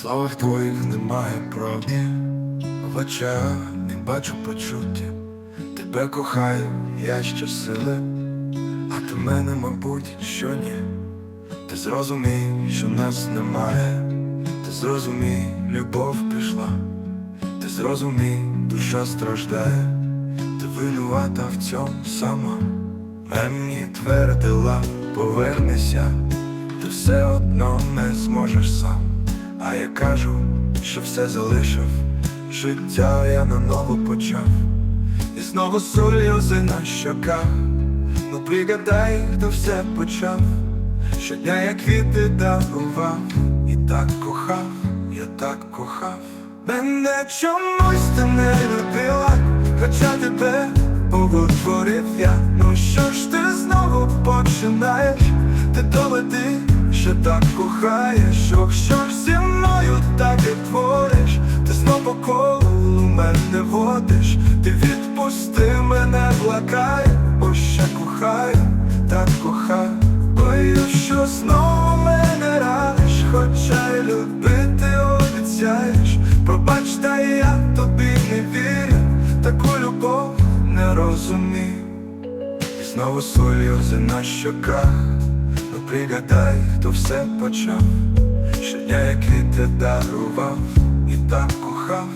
словах твоїх немає правди, в очах не бачу почуття. Тебе кохаю, я щосили, а ти мене, мабуть, що ні. Ти зрозумій, що нас немає, ти зрозумій, любов пішла, ти зрозумій, душа страждає, ти винувата в цьому сама. Мені твердила, повернися, ти все одно не зможеш сам. А я кажу, що все залишив, життя я наново почав, і знову сльози на щоках. Ну пригадай, хто все почав, щодня як квіти дарував, і так кохав, я так кохав. Мене чомусь ти не любила, хоча тебе боготворив я. Ну що ж ти знову починаєш? Ти доведи, що так кохаєш, ох, що ж зі мною так і твориш, ти знов по колу мене водиш, ти відпусти мене, благай, бо ще кохаю, так кохаю, боюсь, що знову мене раниш, хоча й любити обіцяєш, пробач, та я тобі не вірю, таку любов не розумію. І знову сльози на щоках, пригадай, хто все почав, щодня як квіти дарував, і так кохав,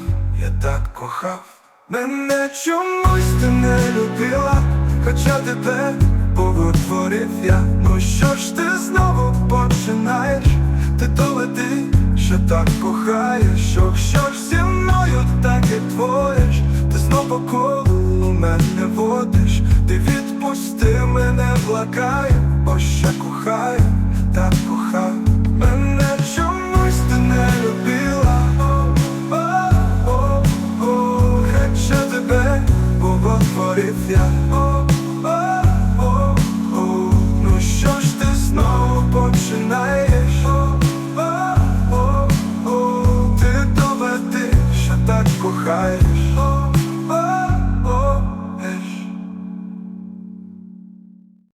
я так кохав. Мене чомусь ти не любила, хоча тебе боготворив я. Ну що ж ти знову починаєш? Ти доведи, що так кохаєш, ох, що ж зі мною так і твориш, ти знов по колу мене водиш, ти відпусти мене, благаю, ще кохаю, так кохав Мене чомусь ти не любила, о, о, хоча тебе боготворив я.